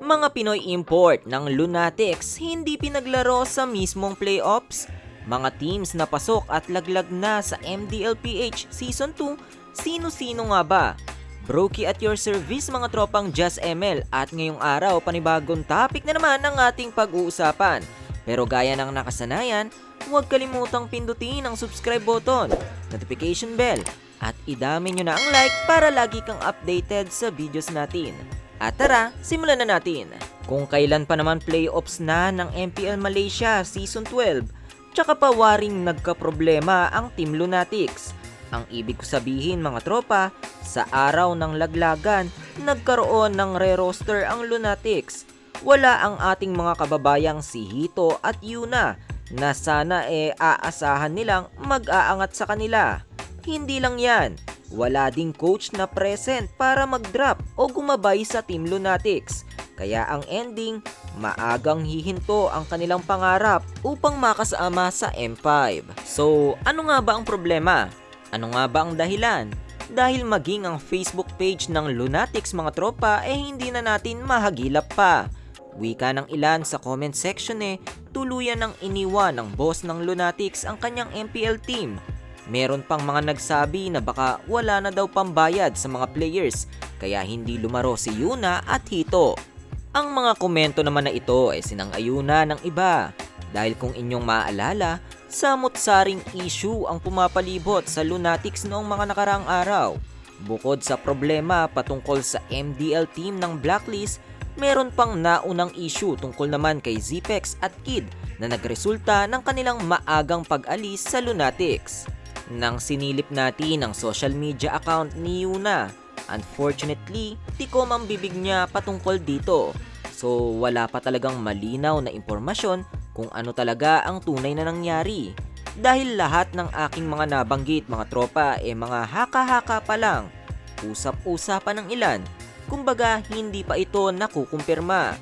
Mga Pinoy import ng Lunatics hindi pinaglaro sa mismong playoffs. Mga teams na pasok at laglag na sa MDLPH Season 2, sino-sino nga ba? Brokey at your service mga tropang Just ML at ngayong araw panibagong topic na naman ang ating pag-uusapan. Pero gaya ng nakasanayan, huwag kalimutang pindutin ang subscribe button, notification bell, at idami nyo na ang like para lagi kang updated sa videos natin. At tara, simulan na natin. Kung kailan pa naman playoffs na ng MPL Malaysia Season 12, tsaka pa waring nagkaproblema ang Team Lunatics. Ang ibig ko sabihin mga tropa, sa araw ng laglagan, nagkaroon ng re-roster ang Lunatics. Wala ang ating mga kababayang si Hito at Yuna na sana e aasahan nilang mag-aangat sa kanila. Hindi lang yan, wala ding coach na present para mag-drop o gumabay sa Team Lunatics. Kaya ang ending, maagang hihinto ang kanilang pangarap upang makasama sa M5. So, ano nga ba ang problema? Ano nga ba ang dahilan? Dahil maging ang Facebook page ng Lunatics mga tropa eh hindi na natin mahagilap pa. Wika ng ilan sa comment section eh, tuluyan ng iniwan ng boss ng Lunatics ang kanyang MPL team Meron pang mga nagsabi na baka wala na daw pambayad sa mga players kaya hindi lumaro si Yuna at Hito. Ang mga komento naman na ito ay sinang-ayuna ng iba dahil kung inyong maaalala, samot-saring issue ang pumapalibot sa Lunatics noong mga nakaraang araw. Bukod sa problema patungkol sa MDL team ng Blacklist, meron pang naunang issue tungkol naman kay Zipex at Kid na nagresulta ng kanilang maagang pag-alis sa Lunatics. Nang sinilip natin ang social media account ni Yuna, unfortunately, tikom ang bibig niya patungkol dito. So wala pa talagang malinaw na impormasyon kung ano talaga ang tunay na nangyari. Dahil lahat ng aking mga nabanggit mga tropa e eh mga haka-haka pa lang. Usap-usapan ng ilan, kumbaga hindi pa ito nakukumpirma.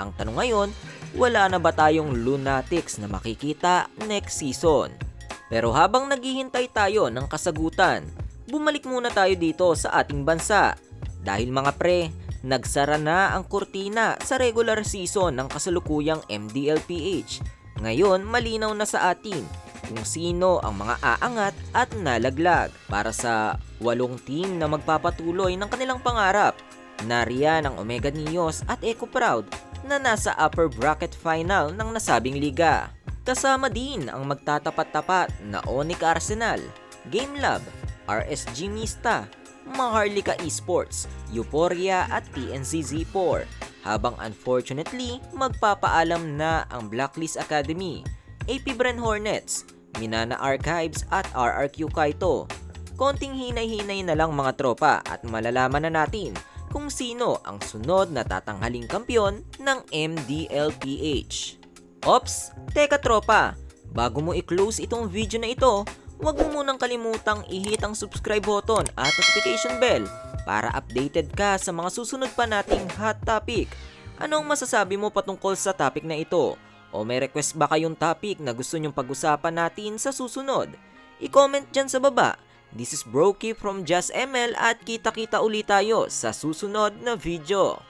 Ang tanong ngayon, wala na ba tayong lunatics na makikita next season? Pero habang naghihintay tayo ng kasagutan, bumalik muna tayo dito sa ating bansa. Dahil mga pre, nagsara na ang kurtina sa regular season ng kasalukuyang MDLPH. Ngayon, malinaw na sa atin kung sino ang mga aangat at nalaglag para sa walong team na magpapatuloy ng kanilang pangarap. Nariyan ang Omega Nios at Eco Proud na nasa upper bracket final ng nasabing liga. Kasama din ang magtatapat-tapat na Onyx Arsenal, GameLab, RSG Mista, Maharlika Esports, Euphoria at PNC Z4. Habang unfortunately, magpapaalam na ang Blacklist Academy, AP Bren Hornets, Minana Archives at RRQ Kaito. Konting hinay-hinay na lang mga tropa at malalaman na natin kung sino ang sunod na tatanghaling kampyon ng MDLPH. Ops, teka tropa, bago mo i-close itong video na ito, huwag mo munang kalimutang i-hit ang subscribe button at notification bell para updated ka sa mga susunod pa nating hot topic. Anong masasabi mo patungkol sa topic na ito? O may request ba kayong topic na gusto nyong pag-usapan natin sa susunod? I-comment dyan sa baba. This is Brokey from Just ML at kita-kita ulit tayo sa susunod na video.